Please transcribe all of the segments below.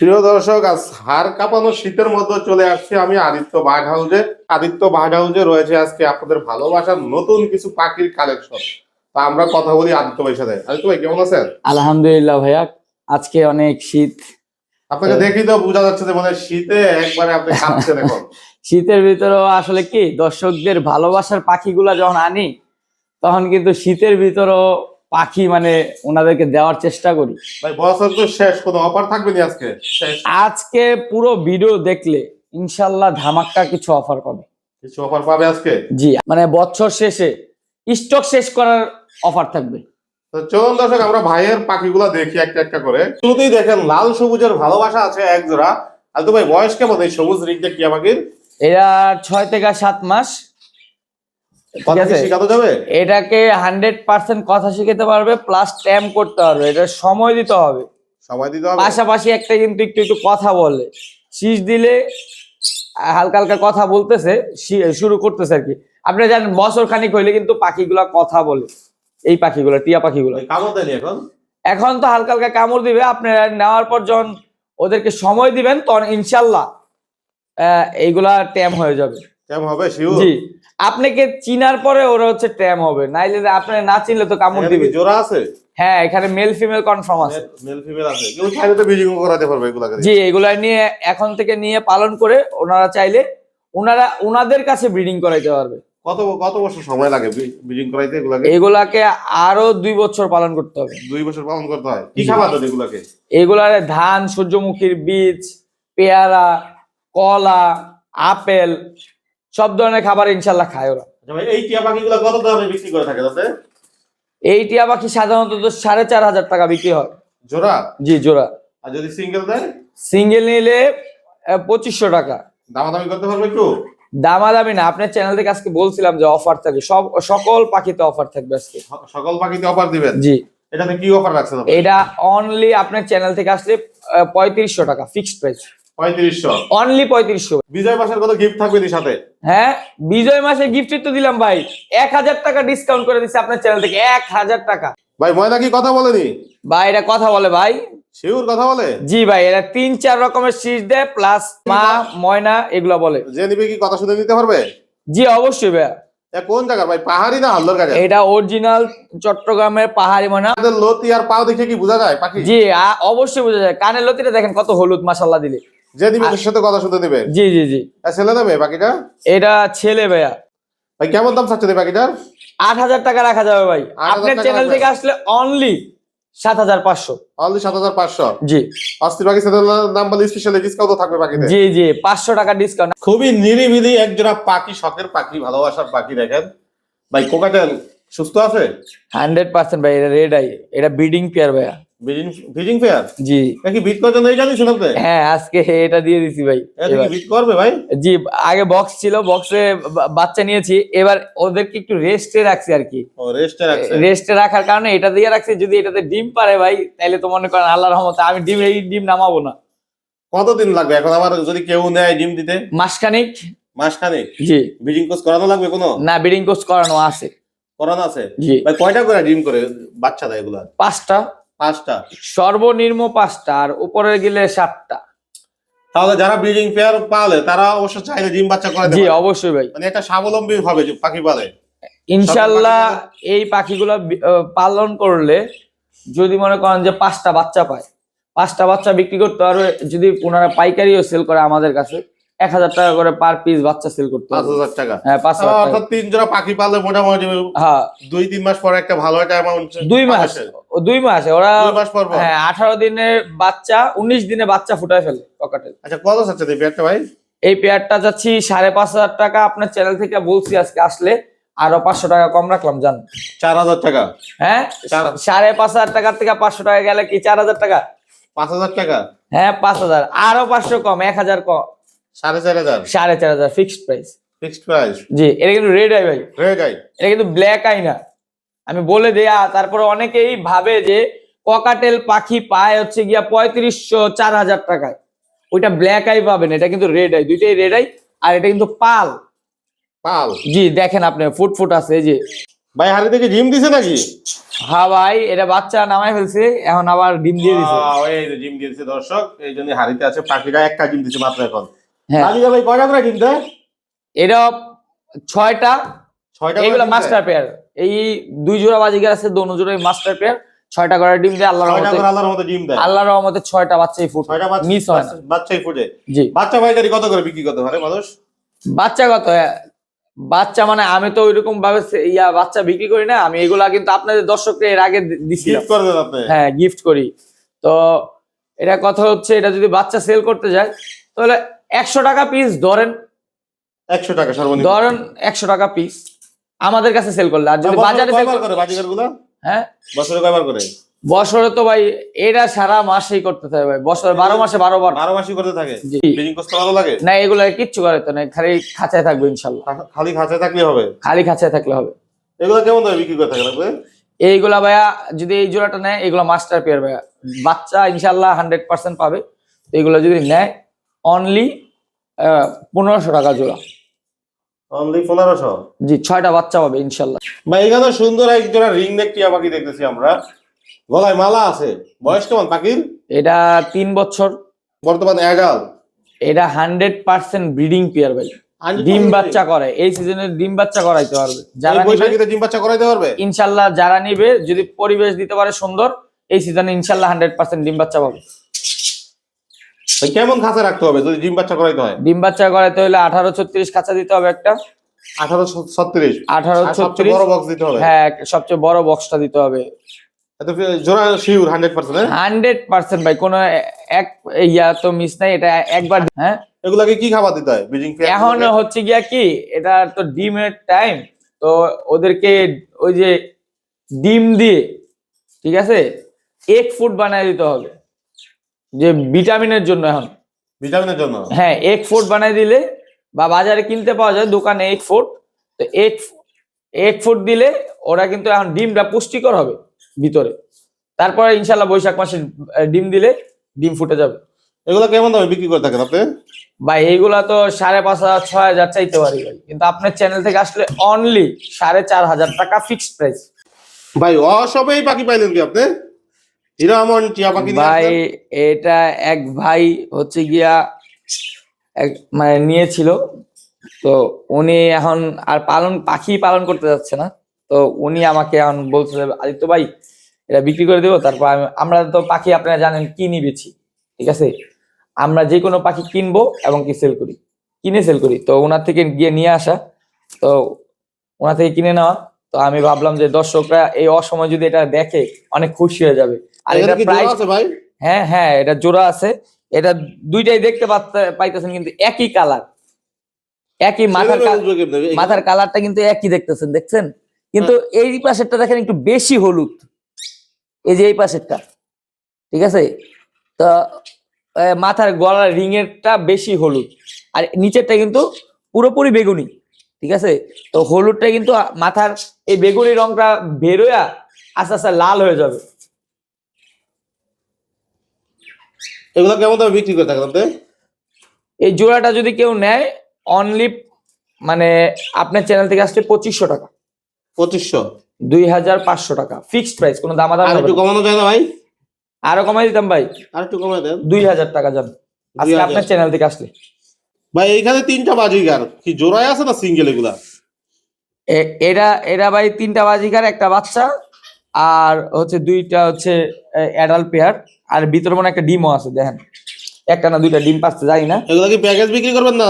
প্রিয় দর্শক আজ হার কাঁপানো শীতের মধ্যে চলে আসছি আমি আদিত্য বাঘ হাউজে আদিত্য বাঘ হাউজে রয়েছে আজকে আপনাদের ভালোবাসার নতুন কিছু পাখির কালেকশন তা আমরা কথা বলি আদিত্য ভাইয়ের সাথে। আদিত্য ভাই কেমন আছেন? আলহামদুলিল্লাহ ভাইয়া আজকে অনেক শীত। আপনাকে দেখি তো বোঝা যাচ্ছে যে মানে শীতে একবারে আপনি কাঁপছেন এখন। শীতের ভিতরেও আসলে কি দর্শকদের ভালোবাসার পাখিগুলা যখন আনি তখন কিন্তু শীতের ভিতরেও পাখি মানে ওনাদেরকে দেওয়ার চেষ্টা করি। ভাই বছর তো শেষ কোনো অফার থাকবে না আজকে? আজকে পুরো ভিডিও দেখলে ইনশাল্লাহ ধামাক্কা কিছু অফার পাবে। কিছু অফার পাবে আজকে? জি মানে বছর শেষে স্টক শেষ করার অফার থাকবে। তো চলুন দর্শক আমরা ভাইয়ের পাখিগুলা দেখি একটা একটা করে। শুরুতেই দেখেন লাল সবুজের ভালোবাসা আছে এক জোড়া আদিত্য ভাই বয়স কেমন এই সবুজ রিংটা কি পাখির এরা ছয় থেকে সাত মাস। ঠিক আছে। শেখাতে যাবে এটাকে হান্ড্রেড পার্সেন্ট কথা শিখাতে পারবে প্লাস ট্যাম করতে পারবে। এটা সময় দিতে হবে। সময় দিতে হবে? পাশাপাশি একটা কিন্তু একটু একটু কথা বলে। শীষ দিলে হালকা হালকা কথা বলতেছে শুরু করতেছে আর কি। আপনি জানেন বছর খানিক হইলে কিন্তু পাখিগুলা কথা বলে। এই পাখিগুলো টিয়া পাখিগুলো। এখন? এখন তো হালকা হালকা কামড় দিবে। আপনি নেওয়ার পর যখন ওদেরকে সময় দিবেন তখন ইনশাল্লাহ আহ, এইগুলা ট্যাম হয়ে যাবে। কেমন হবে শিওর জি। আপনাকে চিনার পরে ওরা হচ্ছে ট্যাম হবে। নাইলে আপনি না চিনলে তো কামড় দিবে। জোড়া আছে? হ্যাঁ এখানে মেল ফিমেল কনফার্ম আছে। মেল ফিমেল আছে। কেউ চাইলে তো বিজিং করাতে পারবে এগুলা জি এগুলা নিয়ে এখন থেকে নিয়ে পালন করে ওনারা চাইলে ওনারা ওনাদের কাছে ব্রিডিং করাইতে পারবে। কত কত বছর সময় লাগে বিজিং করাইতে এগুলাকে? এগুলাকে আরও দুই বছর পালন করতে হবে। দুই বছর পালন করতে হয়। কি জি। খাবার দেন এগুলাকে? এগুলারে ধান সূর্যমুখীর বীজ পেয়ারা কলা আপেল সব ধরনের খাবার ইনশাল্লাহ খায় ওরা। আচ্ছা এই টিয়া পাখিগুলা কত দামে বিক্রি করে থাকে তাতে এই টিয়া পাখি সাধারণত তো সাড়ে চার হাজার টাকা বিক্রি হয়। জোড়া? জি জোড়া। আর যদি সিঙ্গেল দেয়? সিঙ্গেল নিলে পঁচিশশো টাকা। দামাদামি করতে পারবে একটু? দামাদামি না আপনার চ্যানেল থেকে আজকে বলছিলাম যে অফার থাকবে। সব সকল পাখিতে অফার থাকবে আজকে। সকল পাখিতে অফার দিবেন? জি। এটাতে কি অফার রাখছেন এটা অনলি আপনার চ্যানেল থেকে আসলে পঁয়ত্রিশশো টাকা ফিক্সড প্রাইস পঁয়ত্রিশশো। অনলি পঁয়ত্রিশশো। বিজয় মাসের কত গিফট থাকবে এর সাথে? হ্যাঁ বিজয় মাসে গিফট তো দিলাম ভাই। এক হাজার টাকা ডিসকাউন্ট করে দিচ্ছে আপনার চ্যানেল থেকে। এক হাজার টাকা। ভাই ময়না কি কথা বলেনি? ভাই এটা কথা বলে ভাই। শিওর কথা বলে? জি ভাই এরা তিন চার রকমের শীষ দেয় প্লাস মা ময়না এগুলো বলে। যে নিবে কি কথা শুনে নিতে পারবে? জি অবশ্যই কোন ভাই পাহাড়ি না হাল্লোর কাছে? এটা অরিজিনাল চট্টগ্রামের পাহাড়ি ময়না। লতি আর পাও দেখে কি বোঝা যায় পাখি? জি অবশ্যই বোঝা যায়। কানের লতিটা দেখেন কত হলুদ মাসাল্লাহ দিলে। যে তার সাথে কথা শুনতে দিবে? জি জি জি। ছেলে নেবে পাখিটা এটা ছেলে ভাইয়া। ভাই কেমন দাম চাচ্ছে পাখিটার আট হাজার টাকা রাখা যাবে ভাই। আপনার চ্যানেল থেকে আসলে অনলি সাত হাজার পাঁচশো। অনলি সাত হাজার পাঁচশো? জি। অস্থির পাখি নাম বলে স্পেশালি ডিসকাউন্ট থাকবে পাখিতে জি জি পাঁচশো টাকা ডিসকাউন্ট খুবই নিরিবিলি একজোড়া পাখি শখের পাখি ভালোবাসার পাখি দেখেন। ভাই কোকাটেল সুস্থ আছে? হান্ড্রেড পার্সেন্ট ভাই এটা রেড আই এটা ব্রিডিং পেয়ার ভাইয়া। বিজিং বিজিং ফেয়ার জি। নাকি বিট করার জন্য জানিস আপনি হ্যাঁ আজকে এটা দিয়ে দিছি ভাই। বিট করবে ভাই? জি আগে বক্স ছিল বক্সে বাচ্চা নিয়েছি এবার ওদেরকে একটু রেস্টে রাখছি আর কি। ও রেস্টে রাখছে। রেস্টে রাখার কারণে এটা দিয়ে রাখছি যদি এটাতে ডিম পারে ভাই তাহলে তো মনে করেন আল্লাহ রহমতে আমি ডিম এই ডিম নামাবো না। কতদিন লাগবে? এখন আবার যদি কেউ নেয় ডিম দিতে? মাসখানিক। মাসখানেক? জি। ব্রিডিং কোর্স করানো লাগবে কোনো? না ব্রিডিং কোর্স করানো আছে। করানো আছে? জি। ভাই কয়টা করে ডিম করে বাচ্চা দেয় এগুলা? পাঁচটা। পাঁচটা। সর্বনিম্ন পাঁচটা আর উপরে গেলে সাতটা। তাহলে যারা ব্রিডিং পেয়ার পালে তারা অবশ্য চাইলে ডিম বাচ্চা করে জি অবশ্যই ভাই। মানে এটা স্বাবলম্বী হবে যে পাখি পালে। ইনশাল্লাহ এই পাখিগুলো পালন করলে যদি মনে করেন যে পাঁচটা বাচ্চা পায় পাঁচটা বাচ্চা বিক্রি করতে পারবে যদি ওনারা পাইকারিও সেল করে আমাদের কাছে এক হাজার টাকা করে পার পিস বাচ্চা সেল করতে পাঁচ হাজার টাকা। হ্যাঁ পাঁচ হাজার অর্থাৎ তিন জোড়া পাখি পালে মোটামুটি হ্যাঁ। দুই তিন মাস পরে একটা ভালো একটা অ্যামাউন্ট দুই মাস। দুই মাস। ওরা মাস পর পর? হ্যাঁ আঠারো দিনের বাচ্চা উনিশ দিনে বাচ্চা ফুটায় ফেলে পকেটে। আচ্ছা কত চাচ্ছে এই পেয়ারটা ভাই? এই পেয়ারটা যাচ্ছি সাড়ে পাঁচ হাজার টাকা। আপনার চ্যানেল থেকে বলছি আজকে আসলে আরও পাঁচশো টাকা কম রাখলাম জান। চার হাজার টাকা? হ্যাঁ? সাড়ে পাঁচ হাজার টাকার থেকে পাঁচশো টাকা গেলে কি চার হাজার টাকা? পাঁচ হাজার টাকা? হ্যাঁ পাঁচ হাজার। আরও পাঁচশো কম এক হাজার কম সাড়ে চার হাজার। সাড়ে চার হাজার ফিক্সড প্রাইস ফিক্সড প্রাইস জি এটা কিন্তু রেড আই ভাই। এটা কিন্তু ব্ল্যাক আই না। আমি বলে দেয়া তারপরে অনেকেই ভাবে যে ককাটেল পাখি পায় হচ্ছে গিয়া পঁয়ত্রিশশো চার হাজার টাকায়। ওইটা ব্ল্যাক আই পাবেন এটা কিন্তু রেড আই দুইটাই রেড আই আর এটা কিন্তু পাল। পাল। জি দেখেন আপনি ফুট ফুট আছে এই যে। ভাই হাড়ি থেকে জিম দিছে নাকি? হ্যাঁ ভাই এটা বাচ্চা নামাই ফেলছে এখন আবার ডিম দিয়ে দিছে। এই যে জিম দিয়েছে দর্শক এই জন্য হাড়িতে আছে পাখিরা একটা জিম দিছে মাত্র এখন। হ্যাঁ। রাধিকা ভাই কয়টা করে ডিম এটা ছয়টা? মাস্টার পেয়ার এই দুই জোড়া বাজিকার আছে দোনো জোড়াই মাস্টার পেয়ার ছয়টা করে ডিম দিয়ে আল্লাহর ছয়টা রহমতে আল্লাহর মতো ডিম দেয়। আল্লাহর রহমতে ছয়টা বাচ্চাই ফুট। ছয়টা বাচ্চা মিস হয় না। বাচ্চাই ফুটে। জি। বাচ্চা ভাইকারি কত করে বিক্রি করতে পারে মানুষ? বাচ্চা কত? বাচ্চা মানে আমি তো ওইরকম ভাবে ইয়া বাচ্চা বিক্রি করি না আমি এগুলা কিন্তু আপনাদের দর্শককে এর আগে দি- গিফট করে হ্যাঁ গিফট করি। তো এটা কথা হচ্ছে এটা যদি বাচ্চা সেল করতে যায় তাহলে একশো টাকা পিস ধরেন। একশো টাকা সর্বনিম্ন। ধরেন একশো টাকা পিস আমাদের কাছে সেল করলে। আর যদি বছরে বাজারে কয়বার করে বাজিকারগুলা হ্যাঁ? বছরে কয়বার করে? বছরে তো ভাই এটা সারা মাসেই করতে হবে ভাই। বছর বারো মাসে বারো বার। বারো মাসই করতে থাকে? ভালো লাগে? না এগুলো কিচ্ছু করে তো না খালি খাঁচায় থাকবে ইনশাল্লাহ। খালি খাঁচা থাকলে হবে? খালি খাঁচায় থাকলে হবে। এগুলো কেমন দামে বিক্রি করে থাকেন আপনি এইগুলা ভাইয়া যদি এই জোড়াটা নেয় এগুলো মাস্টার পেয়ার ভাইয়া। বাচ্চা ইনশাল্লাহ হান্ড্রেড পার্সেন্ট পাবে। এগুলো যদি নেয় অনলি পনেরোশো টাকা জোড়া। অনলি পনেরোশো? জি ছয়টা বাচ্চা পাবে ইনশাল্লাহ। ভাই এখানে সুন্দর এক জোড়া রিং নেক টিয়া পাখি দেখতেছি আমরা। গলায় মালা আছে। বয়স কেমন পাখির? এটা তিন বছর। বর্তমান এগাল এটা হান্ড্রেড পার্সেন্ট ব্রিডিং পেয়ার ভাই। ডিম বাচ্চা করে এই সিজনে ডিম বাচ্চা করাইতে পারবে। যারা নিবে ডিম বাচ্চা করাইতে পারবে? ইনশাল্লাহ যারা নিবে যদি পরিবেশ দিতে পারে সুন্দর এই সিজনে ইনশাল্লাহ হান্ড্রেড পার্সেন্ট ডিম বাচ্চা পাবে। কেমন খাঁচা রাখতে হবে যদি ডিম বাচ্চা করাইতে হয়? ডিম বাচ্চা করাইতে হলে আঠারো ছত্রিশ খাঁচা দিতে হবে একটা। আঠারো ছত্রিশ? আঠারো ছত্রিশ। বড় বক্স দিতে হবে? হ্যাঁ সবচেয়ে বড় বক্সটা দিতে হবে। জোড়া sure hundred percent hundred percent ভাই কোনো এক ইয়া তো মিস নাই এটা একবার হ্যাঁ? এগুলাকে কি খাবার দিতে হয়? এখন হচ্ছে গিয়া কি এটা তো ডিমের টাইম তো ওদেরকে ওই যে ডিম দিয়ে ঠিক আছে? এক ফুট বানায় দিতে হবে। যে ভিটামিনের জন্য এখন। ভিটামিনের জন্য? হ্যাঁ এক ফুড বানাই দিলে বা বাজারে কিনতে পাওয়া যায় দোকানে এক ফুড তো এক এক ফুড দিলে ওরা কিন্তু এখন ডিমটা পুষ্টিকর হবে ভিতরে। তারপরে ইনশাল্লাহ বৈশাখ মাসে ডিম দিলে ডিম ফুটে যাবে। এগুলো কেমন দামে বিক্রি করে থাকেন আপনি? ভাই এইগুলা তো সাড়ে পাঁচ হাজার ছয় হাজার চাইতে পারি ভাই। কিন্তু আপনার চ্যানেল থেকে আসলে অনলি সাড়ে চার হাজার টাকা ফিক্সড প্রাইস ভাই অসবেই পাখি পাইলেন কি আপনি? হিরামন টিয়া পাখি ভাই এটা এক ভাই হচ্ছে গিয়া এক মানে নিয়েছিল। তো উনি এখন আর পালন পাখি পালন করতে যাচ্ছে না। তো উনি আমাকে এখন বলছে আদিত্য ভাই এটা বিক্রি করে দেবো তারপর আমরা তো পাখি আপনারা জানেন কিনি বেছি ঠিক আছে? আমরা যে কোনো পাখি কিনবো এবং কি সেল করি কিনে সেল করি। তো ওনার থেকে গিয়ে নিয়ে আসা। তো ওনার থেকে কিনে নেওয়া। তো আমি ভাবলাম যে দর্শকরা এই অসময় যদি এটা দেখে অনেক খুশি হয়ে যাবে। আর এটা প্রাইস আছে ভাই? হ্যাঁ হ্যাঁ এটা জোড়া আছে। এটা দুইটাই দেখতে পাইতেছেন কিন্তু একই কালার একই মাথার মাথার কালারটা কিন্তু একই দেখতেছেন দেখছেন? কিন্তু এই পাশেরটা দেখেন একটু বেশি হলুদ। এই যে এই পাশেরটা ঠিক আছে? তো মাথার গলার রিং এরটা বেশি হলুদ। আর নিচেরটা কিন্তু পুরোপুরি বেগুনি ঠিক আছে? তো হলুদটা কিন্তু মাথার এই বেগুনি রংটা বেরোয়া আস্তে আস্তে লাল হয়ে যাবে। এগুলো কেমন দামে বিক্রি করে থাকেন আপনি এই জোড়াটা যদি কেউ নেয় অনলি মানে আপনার চ্যানেল থেকে আসছে পঁচিশশো টাকা। পঁচিশশো? দুই হাজার পাঁচশো টাকা। ফিক্সড প্রাইস কোনো দামাদাম আর একটু কমানো যায় না ভাই? আরও কমাই দিতাম ভাই। আর একটু কমাই দেন। দুই হাজার টাকা যান আজকে আপনার চ্যানেল থেকে আসলে ভাই এইখানে তিনটা বাজিগার। কি জোড়ায় আছে না সিঙ্গেল এগুলা? এ- এরা এরা ভাই তিনটা বাজিকার একটা বাচ্চা। আর হচ্ছে দুইটা হচ্ছে অ্যাডাল্ট পেয়ার আর ভিতরে মনে একটা ডিমও আছে দেখেন। একটা না দুইটা ডিম পাচ্ছে জানি না? এগুলা কি প্যাকেজ বিক্রি করবেন না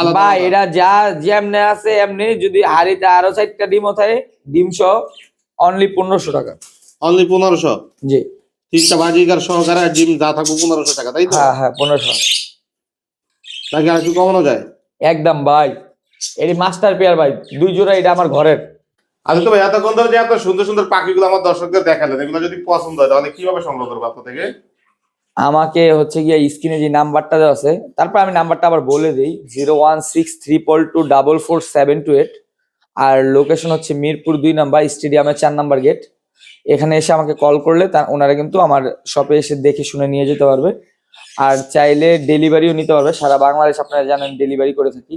আলাদা? এরা যা যেমনে আছে এমনি যদি হাড়িতে আরও চারটা ডিমও থাকে ডিম সহ অনলি পনেরোশো টাকা। অনলি পনেরোশো? জি। তিনটা বাজিগার সহকারে জিম যা থাকব পনেরোশো টাকা তাই তো? হ্যাঁ হ্যাঁ পনেরোশো নাকি আর একটু কমানো যায়? একদম ভাই। এটি মাস্টার পেয়ার ভাই। দুই জোড়া এটা আমার ঘরের। আমি তো ভাই এতক্ষণ ধরে যে এত সুন্দর সুন্দর পাখিগুলো আমার দর্শকদের দেখালেন এগুলো যদি পছন্দ হয়, তাহলে কীভাবে সংগ্রহ করব আপনার থেকে? আমাকে হচ্ছে গিয়ে স্ক্রিনে যে নাম্বারটা দেওয়া আছে, তারপর আমি নাম্বারটা আবার বলে দিই zero one six triple two double four seven two eight আর লোকেশন হচ্ছে মিরপুর দুই নাম্বার, স্টেডিয়ামের চার নাম্বার গেট এখানে এসে আমাকে কল করলে তা ওনারা কিন্তু আমার শপে এসে দেখে শুনে নিয়ে যেতে পারবে। আর চাইলে ডেলিভারিও নিতে পারবে। সারা বাংলাদেশ আপনারা জানেন ডেলিভারি করে থাকি।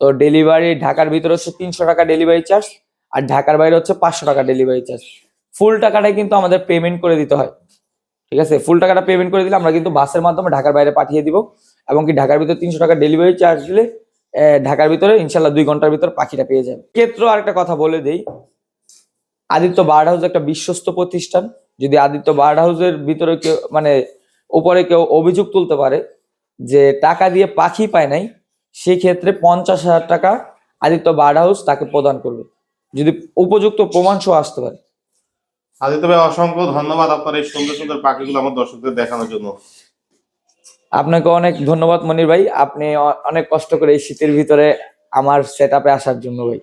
তো ডেলিভারি ঢাকার ভিতরে হচ্ছে তিনশো টাকা ডেলিভারি চার্জ আর ঢাকার বাইরে হচ্ছে পাঁচশো টাকা ডেলিভারি চার্জ ফুল টাকাটাই কিন্তু আমাদের পেমেন্ট করে দিতে হয়। ঠিক আছে? ফুল টাকাটা পেমেন্ট করে দিলে আমরা কিন্তু বাসের মাধ্যমে ঢাকার বাইরে পাঠিয়ে দিব এবং কি ঢাকার ভিতরে তিনশো টাকা ডেলিভারি চার্জ দিলে ঢাকার ভিতরে ইনশাল্লাহ দুই ঘণ্টার ভিতর পাখিটা পেয়ে যাবে। ক্ষেত্রে আরেকটা কথা বলে দেই, আদিত্য বার্ড হাউস একটা বিশ্বস্ত প্রতিষ্ঠান। যদি আদিত্য বার্ড হাউসের ভিতরে কেউ মানে উপরে কেউ অভিযোগ তুলতে পারে যে টাকা দিয়ে পাখি পায় নাই সেই ক্ষেত্রে পঞ্চাশ হাজার টাকা আদিত্য বার্ড হাউস তাকে প্রদান করবে। যদি উপযুক্ত প্রমাণ সহ আসতে পারে। আদিত্য ভাই অসংখ্য ধন্যবাদ আপনার এই সুন্দর সুন্দর পাখিগুলো আমার দর্শকদের দেখানোর জন্য। আপনাকে অনেক ধন্যবাদ মনির ভাই। আপনি অনেক কষ্ট করে এই শীতের ভিতরে আমার সেট আসার জন্য ভাই।